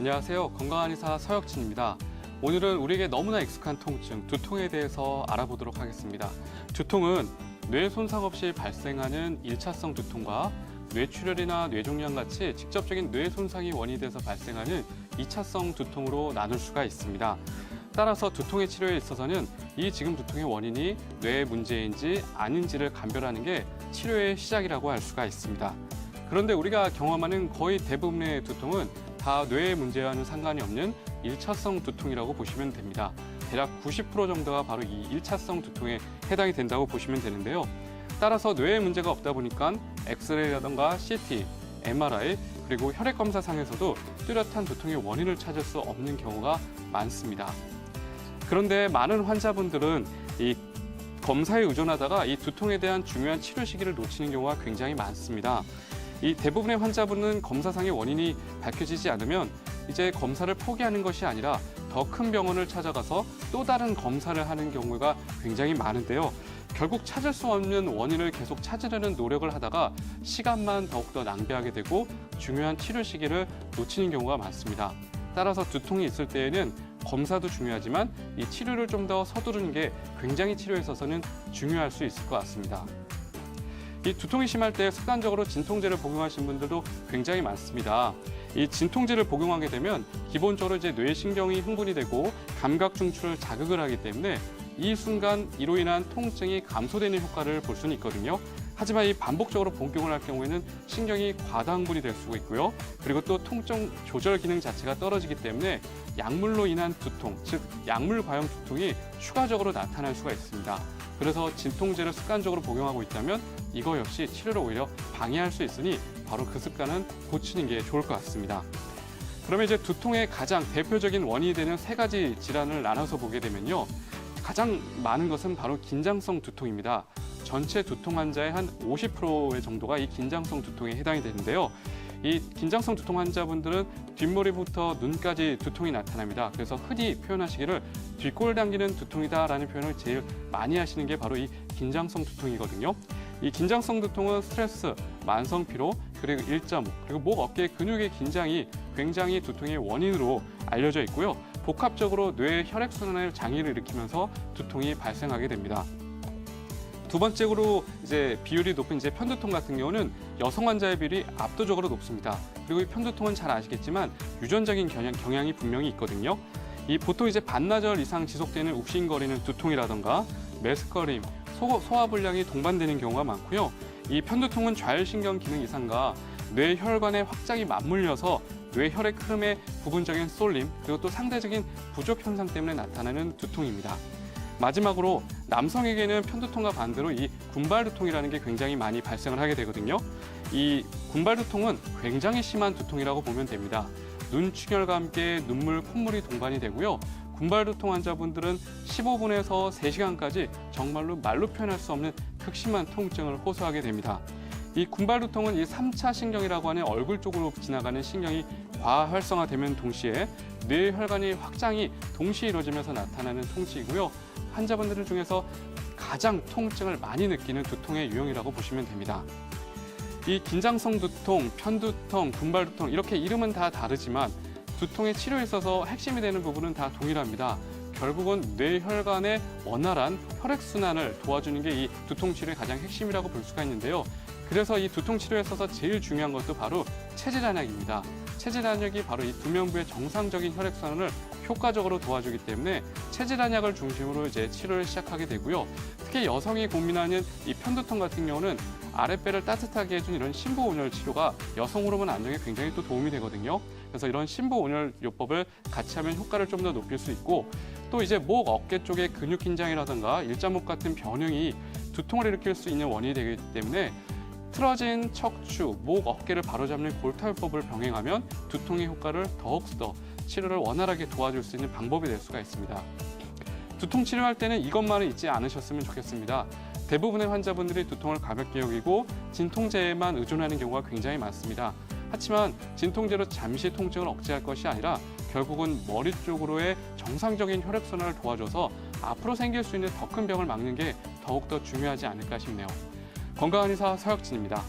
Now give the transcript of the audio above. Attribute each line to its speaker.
Speaker 1: 안녕하세요. 건강한 의사 서혁진입니다. 오늘은 우리에게 너무나 익숙한 통증, 두통에 대해서 알아보도록 하겠습니다. 두통은 뇌 손상 없이 발생하는 일차성 두통과 뇌출혈이나 뇌종양 같이 직접적인 뇌 손상이 원인이 돼서 발생하는 이차성 두통으로 나눌 수가 있습니다. 따라서 두통의 치료에 있어서는 이 지금 두통의 원인이 뇌 문제인지 아닌지를 감별하는 게 치료의 시작이라고 할 수가 있습니다. 그런데 우리가 경험하는 거의 대부분의 두통은 다 뇌의 문제와는 상관이 없는 일차성 두통이라고 보시면 됩니다. 대략 90% 정도가 바로 이 일차성 두통에 해당이 된다고 보시면 되는데요. 따라서 뇌에 문제가 없다 보니까 엑스레이라던가 CT, MRI, 그리고 혈액 검사상에서도 뚜렷한 두통의 원인을 찾을 수 없는 경우가 많습니다. 그런데 많은 환자분들은 이 검사에 의존하다가 이 두통에 대한 중요한 치료 시기를 놓치는 경우가 굉장히 많습니다. 이 대부분의 환자분은 검사상의 원인이 밝혀지지 않으면 이제 검사를 포기하는 것이 아니라 더 큰 병원을 찾아가서 또 다른 검사를 하는 경우가 굉장히 많은데요. 결국 찾을 수 없는 원인을 계속 찾으려는 노력을 하다가 시간만 더욱더 낭비하게 되고 중요한 치료 시기를 놓치는 경우가 많습니다. 따라서 두통이 있을 때에는 검사도 중요하지만 이 치료를 좀 더 서두르는 게 굉장히 치료에 있어서는 중요할 수 있을 것 같습니다. 이 두통이 심할 때 습관적으로 진통제를 복용하신 분들도 굉장히 많습니다. 이 진통제를 복용하게 되면 기본적으로 이제 뇌 신경이 흥분이 되고 감각 중추를 자극을 하기 때문에 이 순간 이로 인한 통증이 감소되는 효과를 볼 수는 있거든요. 하지만 이 반복적으로 복용을 할 경우에는 신경이 과다흥분이 될 수가 있고요. 그리고 또 통증 조절 기능 자체가 떨어지기 때문에 약물로 인한 두통, 즉 약물 과용 두통이 추가적으로 나타날 수가 있습니다. 그래서 진통제를 습관적으로 복용하고 있다면 이거 역시 치료를 오히려 방해할 수 있으니 바로 그 습관은 고치는 게 좋을 것 같습니다. 그러면 이제 두통의 가장 대표적인 원인이 되는 세 가지 질환을 나눠서 보게 되면요. 가장 많은 것은 바로 긴장성 두통입니다. 전체 두통 환자의 한 50% 정도가 이 긴장성 두통에 해당이 되는데요. 이 긴장성 두통 환자분들은 뒷머리부터 눈까지 두통이 나타납니다. 그래서 흔히 표현하시기를 뒷골 당기는 두통이다라는 표현을 제일 많이 하시는 게 바로 이 긴장성 두통이거든요. 이 긴장성 두통은 스트레스, 만성 피로, 그리고 일자목, 그리고 목 어깨 근육의 긴장이 굉장히 두통의 원인으로 알려져 있고요. 복합적으로 뇌 혈액 순환에 장애를 일으키면서 두통이 발생하게 됩니다. 두 번째로 이제 비율이 높은 이제 편두통 같은 경우는 여성 환자의 비율이 압도적으로 높습니다. 그리고 이 편두통은 잘 아시겠지만 유전적인 경향, 경향이 분명히 있거든요. 이 보통 이제 반나절 이상 지속되는 욱신거리는 두통이라던가 메스꺼림, 소, 소화불량이 동반되는 경우가 많고요. 이 편두통은 좌혈신경 기능 이상과 뇌혈관의 확장이 맞물려서 뇌혈액 흐름의 부분적인 쏠림 그리고 또 상대적인 부족 현상 때문에 나타나는 두통입니다. 마지막으로 남성에게는 편두통과 반대로 이 군발두통이라는 게 굉장히 많이 발생을 하게 되거든요. 이 군발두통은 굉장히 심한 두통이라고 보면 됩니다. 눈 충혈과 함께 눈물, 콧물이 동반이 되고요. 군발두통 환자분들은 15분에서 3시간까지 정말로 말로 표현할 수 없는 극심한 통증을 호소하게 됩니다. 이 군발두통은 이 3차 신경이라고 하는 얼굴 쪽으로 지나가는 신경이 과활성화되면 동시에 뇌혈관의 확장이 동시에 이루어지면서 나타나는 통증이고요. 환자분들 중에서 가장 통증을 많이 느끼는 두통의 유형이라고 보시면 됩니다. 이 긴장성 두통, 편두통, 군발두통 이렇게 이름은 다 다르지만 두통의 치료에 있어서 핵심이 되는 부분은 다 동일합니다. 결국은 뇌혈관의 원활한 혈액순환을 도와주는 게 이 두통 치료의 가장 핵심이라고 볼 수가 있는데요. 그래서 이 두통 치료에 있어서 제일 중요한 것도 바로 체질 안약입니다. 체질 안약이 바로 이 두면부의 정상적인 혈액순환을 효과적으로 도와주기 때문에 체질 안약을 중심으로 이제 치료를 시작하게 되고요. 특히 여성이 고민하는 이 편두통 같은 경우는 아랫배를 따뜻하게 해준 이런 신부 온열 치료가 여성 호르몬 안정에 굉장히 또 도움이 되거든요. 그래서 이런 신부 온열 요법을 같이 하면 효과를 좀 더 높일 수 있고 또 이제 목 어깨 쪽의 근육 긴장이라든가 일자목 같은 변형이 두통을 일으킬 수 있는 원인이 되기 때문에 틀어진 척추, 목 어깨를 바로잡는 골타요법을 병행하면 두통의 효과를 더욱더 치료를 원활하게 도와줄 수 있는 방법이 될 수가 있습니다. 두통 치료할 때는 이것만은 잊지 않으셨으면 좋겠습니다. 대부분의 환자분들이 두통을 가볍게 여기고 진통제에만 의존하는 경우가 굉장히 많습니다. 하지만 진통제로 잠시 통증을 억제할 것이 아니라 결국은 머리 쪽으로의 정상적인 혈액순환을 도와줘서 앞으로 생길 수 있는 더 큰 병을 막는 게 더욱더 중요하지 않을까 싶네요. 건강한 의사 서혁진입니다.